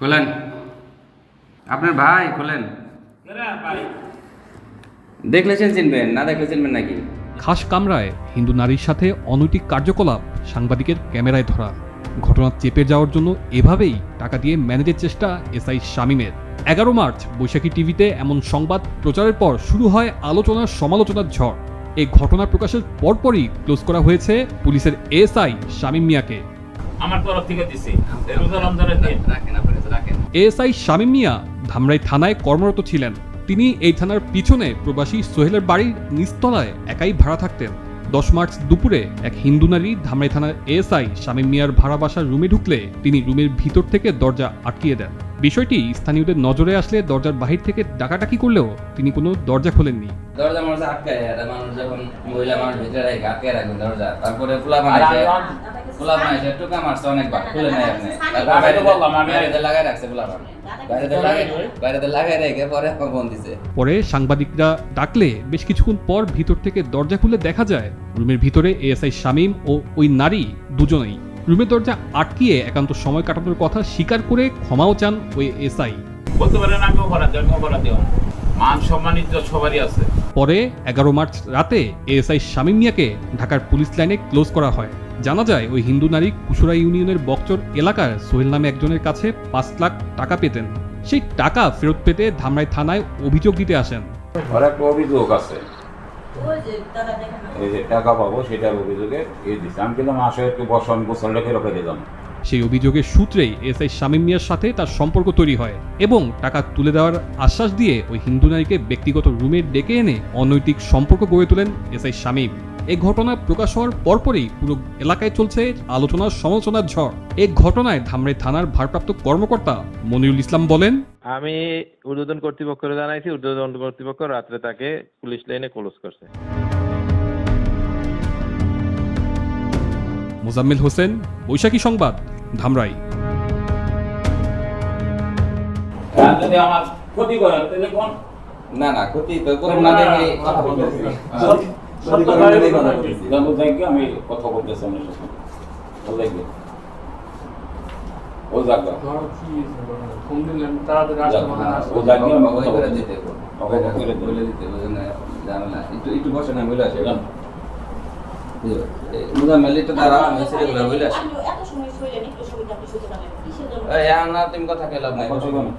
খোলেন। আপনার ভাই, খোলেন। দেখলেছেন চিনবেন, না দেখলে চিনবেন নাকি? খাস কামরায় হিন্দু নারীর সাথে অনৈতিক কার্যকলাপ সাংবাদিকের ক্যামেরায় ধরা। ঘটনা চেপে যাওয়ার জন্য এভাবেই টাকা দিয়ে ম্যানেজের চেষ্টা এসআই শামীমের। এগারো মার্চ, বৈশাখী টিভিতে এমন সংবাদ প্রচারের পর শুরু হয় আলোচনার সমালোচনার ঝড়। এই ঘটনা প্রকাশের পরপরই ক্লোজ করা হয়েছে পুলিশের এসআই শামীম মিয়াকে। আমার তরফ থেকে দিছি। রোজা রমজানের দিন। রাখেন আপনার কাছে রাখেন। এএসআই শামীম মিয়া ধামরাই থানায় কর্মরত ছিলেন। তিনি এই থানার পিছনে প্রবাসী সোহেলের বাড়ির নিচতলায় একাই ভাড়া থাকতেন। দশ মার্চ দুপুরে এক হিন্দু নারী ধামরাই থানার এএসআই শামীম মিয়ার ভাড়া বাসার রুমে ঢুকলে তিনি রুমের ভিতর থেকে দরজা আটকিয়ে দেন। বিষয়টি স্থানীয়দের নজরে আসলে দরজার বাহির থেকে ডাকাটাকি করলেও তিনি কোনো দরজা খোলেননি। দরজা মানুষ আটকায় মানুষ যখন মহিলা মানুষ ভিতরে আটকে রাখবেন দরজা। তারপরে খোলা আর বানাইছে আমি খোলা বানাইছে মারছে অনেকবার খুলে নাই আপনি। তো বললাম, আমি- বাইরেতে লাগাই রাখছে খোলা বাইরেতে লাগাই বাইরেতে লাগাই। রেখে পরে সাংবাদিকরা ডাকলে বেশ কিছুক্ষণ পর ভিতর থেকে দরজা খুলে দেখা যায় রুমের ভিতরে এএসআই শামীম ও ওই নারী দুজনেই। রুমের দরজা আটকিয়ে একান্ত সময় কাটানোর কথা স্বীকার করে ক্ষমাও চান ওই এসআই। বলতে পারেন আমি অপরাধ আমি অপরাধ মান সম্মান সবারই আছে। পরে এগারো মার্চ রাতে এএসআই শামীম মিয়াকে ঢাকার পুলিশ লাইনে ক্লোজ করা হয়। জানা যায়, ওই হিন্দু নারী কুসুরা ইউনিয়নের বকচর এলাকার সোহেল নামে একজনের কাছে পাঁচ লাখ টাকা পেতেন। সেই টাকা ফেরত পেতে ধামরাই থানায় অভিযোগ দিতে আসেন। অভিযোগ আছে। টাকা পাবো, সেটার অভিযোগে আমি কিন্তু মাসে একটু বসো আমি গোসল রেখে রেখে দিলাম সেই অভিযোগের সূত্রেই এসআই শামীম মিয়ার সাথে তার সম্পর্ক তৈরি হয় এবং টাকা তুলে দেওয়ার আশ্বাস দিয়ে ওই হিন্দু নারীকে ব্যক্তিগত রুমে ডেকে এনে অনৈতিক সম্পর্ক গড়ে তোলেন এসআই শামীম। এই ঘটনা প্রকাশ হওয়ার পরপরই পুরো এলাকায় চলছে আলোচনার সমালোচনার ঝড়। এই ঘটনায় ধামরাই থানার ভারপ্রাপ্ত কর্মকর্তা মনিরুল ইসলাম বলেন আমি ঊর্ধ্বতন কর্তৃপক্ষকে জানাইছি ঊর্ধ্বতন কর্তৃপক্ষ রাত্রে তাকে পুলিশ লাইনে ক্লোজ করছে। মোজাম্মেল হোসেন বৈশাখী সংবাদ ধামরাই যদি আমার ক্ষতি করে তাহলে কোন না না ক্ষতি তো করুন না দেখে কথা বলতেছি কথা কথা বলতেছি। জানব দেখবে আমি কথা বলতেছি আপনার সাথে ও তাড়াতাড়ি মানে আমি কথা দিতে ওকে। বলে দিতে বুঝেন ঝামেলা একটু একটু বসে না বলে আসে একটু দাঁড়া আমি ছেলেগুলো বলে আসি আপনি এত সময় শুইলেন, একটু সময় আপনি শুতে পারেন। কিসের জন্য? এই না তুমি কথা কে লাভ কথা বলো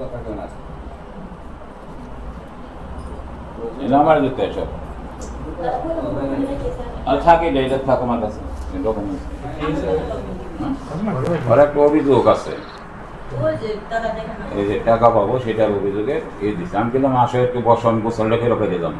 কথা কেউ এটা আমার দিতে এসব দাদা বলুন, আপনি রেখেছেন। আর থাকে এটা থাক আমার কাছে। ডকুমেন্ট আর একটা অভিযোগ আছে। এই যে টাকা পাবো সেটার অভিযোগে এই দিচ্ছে আমি কিন্তু মাসে একটু বসো আমি গোসল রেখে রেখে দিলাম